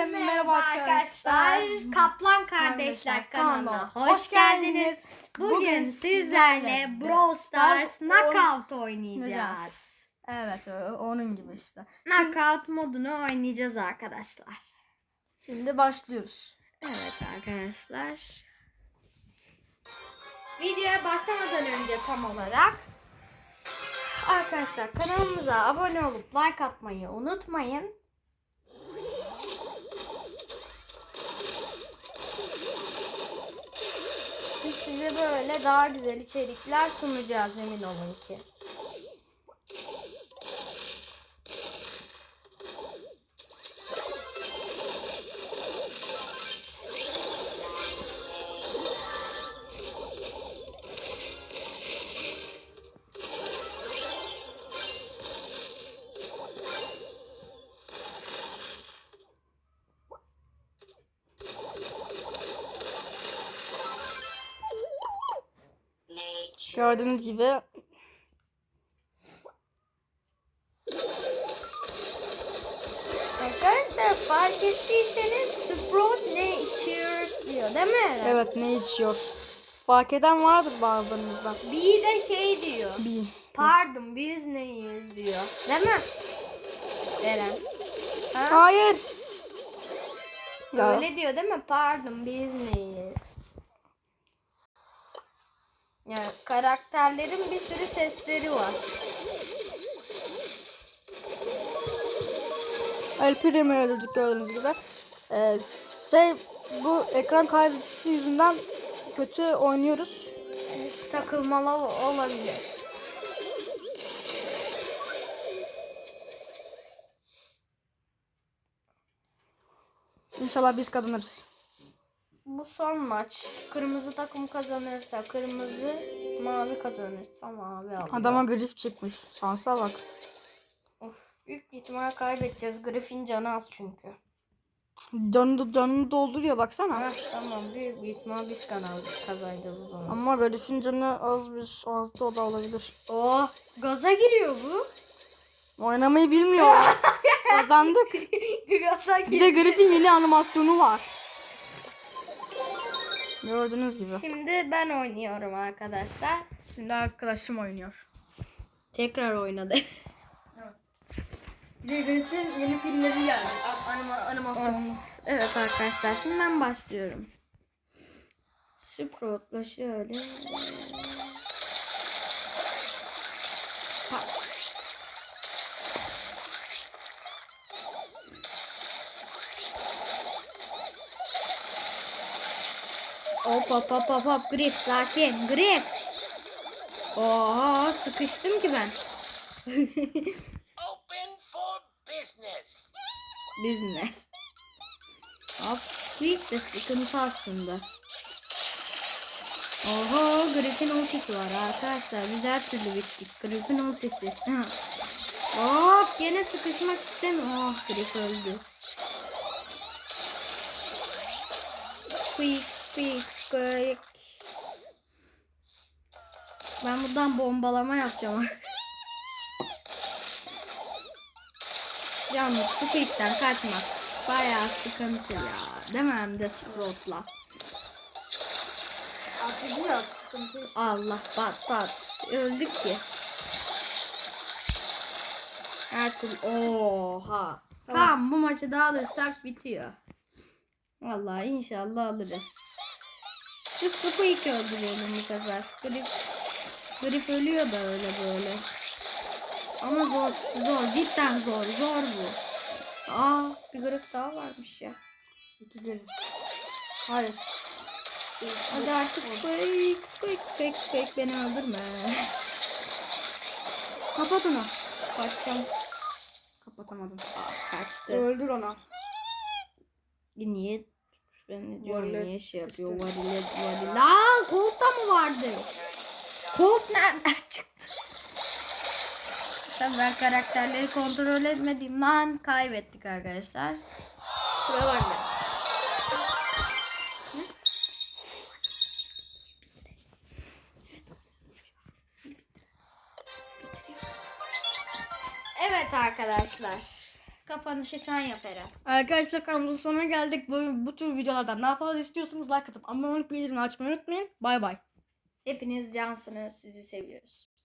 Herkese merhaba arkadaşlar. Kaplan Kardeşler kanalına hoş geldiniz. Bugün sizlerle Brawl Stars Knockout oynayacağız. Evet onun gibi işte. Knockout modunu oynayacağız arkadaşlar. Şimdi başlıyoruz. Evet arkadaşlar. Videoya başlamadan önce tam olarak arkadaşlar kanalımıza abone olup like atmayı unutmayın. Size böyle daha güzel içerikler sunacağız emin olun ki. Gördüğünüz gibi Arkadaşlar fark ettiyseniz Sprout ne içiyor diyor değil mi? evet ne içiyor? Fark eden vardır bazılarınızdan. Bir de şey diyor. Bir. Pardon biz neyiz diyor. Değil mi? Eren. Ha? Hayır. Ya, Öyle diyor değil mi? Pardon biz neyiz? Yani karakterlerin bir sürü sesleri var. El Primo'yu öldürdük gördüğünüz gibi. Ee, şey bu ekran kaydedicisi yüzünden kötü oynuyoruz. Takılmalı olabilir. İnşallah biz kazanırız. Bu son maç. Kırmızı takım kazanırsa kırmızı, mavi kazanırsa mavi alıyor. Adama grif çıkmış. Şansa bak. Of, büyük ihtimal kaybedeceğiz. Griffin canı az çünkü. Canını, canını dolduruyor baksana. Heh, tamam büyük bir ihtimal biz kanal kazanacağız o zaman. Ama grifin canı az bir az da o da olabilir. Oh gaza giriyor bu. Oynamayı bilmiyor. Kazandık. gaza Bir de grifin yeni animasyonu var. Gördüğünüz gibi. Şimdi ben oynuyorum arkadaşlar. Şimdi arkadaşım oynuyor. Tekrar oynadı. Bir de grifin yeni filmleri geldi. Anima, animasyonu. evet arkadaşlar şimdi ben başlıyorum. Sprout'la şöyle. Hop hop hop hop hop grip sakin grip. Oha sıkıştım ki ben. open for business. Business. Hop quick de sıkıntı aslında. Oho Griffin ultisi var arkadaşlar. Biz her türlü bittik. Griffin ultisi. of gene sıkışmak istemiyorum. Oh Griff öldü. Quick quick quick. Ben buradan bombalama yapacağım. Yalnız Squeak'ten kaçmak bayağı sıkıntı ya. Değil mi hem de Sprout'la. Sıkıntı. Allah bat bat. Öldük ki. Türlü oha. Tamam. bu maçı da alırsak bitiyor. Vallahi inşallah alırız. Şu Squeak öldürelim bu sefer. Grif, Grif ölüyor da öyle böyle. Ama zor, zor, cidden zor, zor bu. Aa, bir Grif daha varmış ya. İki geri. Hayır. Hadi artık Squeak, Squeak, Squeak, Squeak beni öldürme. Kapat onu. Kaçacağım. Kapatamadım. Aa, kaçtı. Öldür onu. Niye? Ben ne diyorum niye şey yapıyor? Varil, varil. Aa, Colt da mı vardı? Colt nereden çıktı? Tabii ben karakterleri kontrol etmediğimden kaybettik arkadaşlar. Sıra bende. Evet arkadaşlar. Kapanışı sen yap Eren. Arkadaşlar kanalımızın sonuna geldik. Bu, bu tür videolardan daha fazla istiyorsanız like atıp abone olup bildirimleri açmayı unutmayın. Bay bay. Hepiniz cansınız. Sizi seviyoruz.